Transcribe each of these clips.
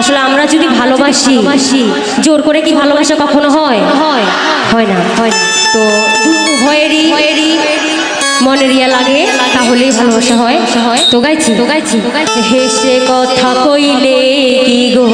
আসলে আমরা যদি ভালোবাসি জোর করে কি ভালোবাসা কখনো হয়? হয় হয় না। হয় না তো উভয়েরই মনের ইয়া লাগে তাহলেই ভালোবাসা হয়। তো গাইছি? তো গাইছি। হেসে কথা কইলে কি গো?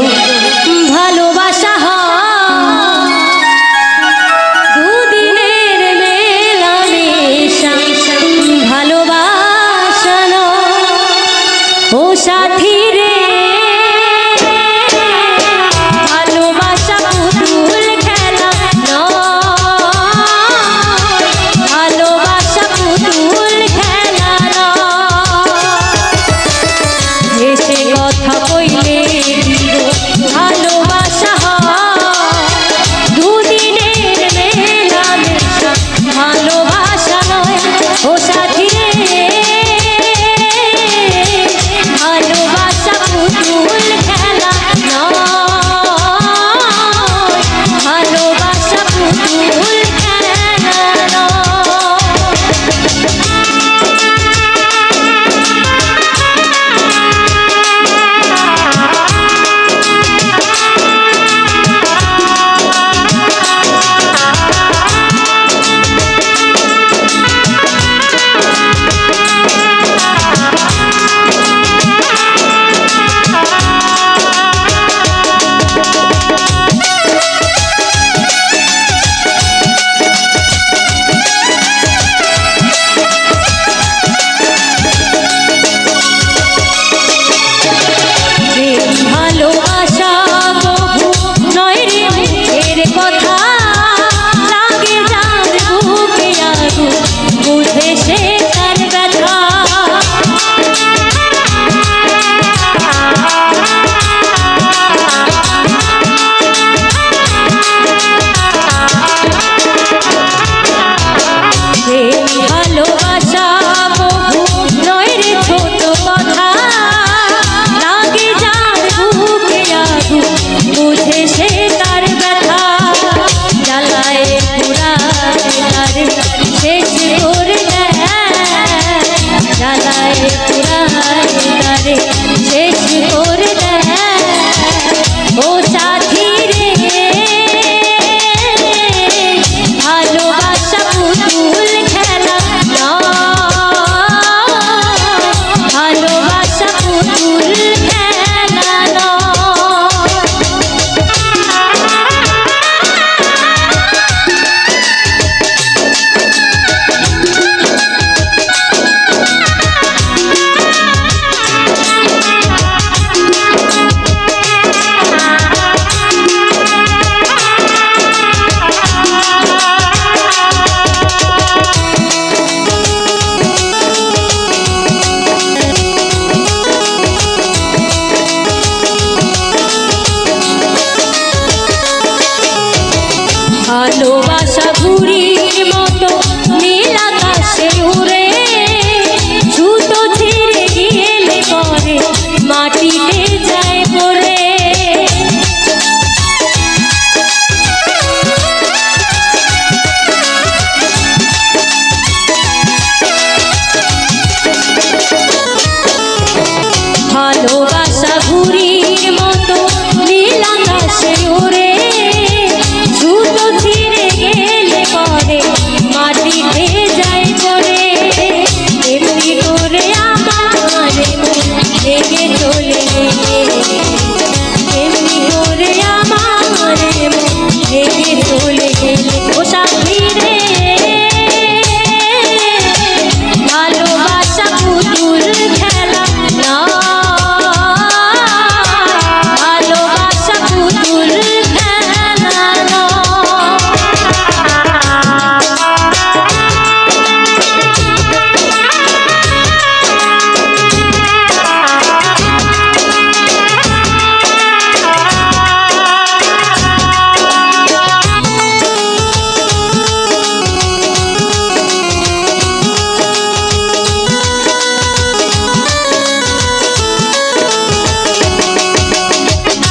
Hey.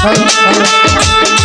হরে হরে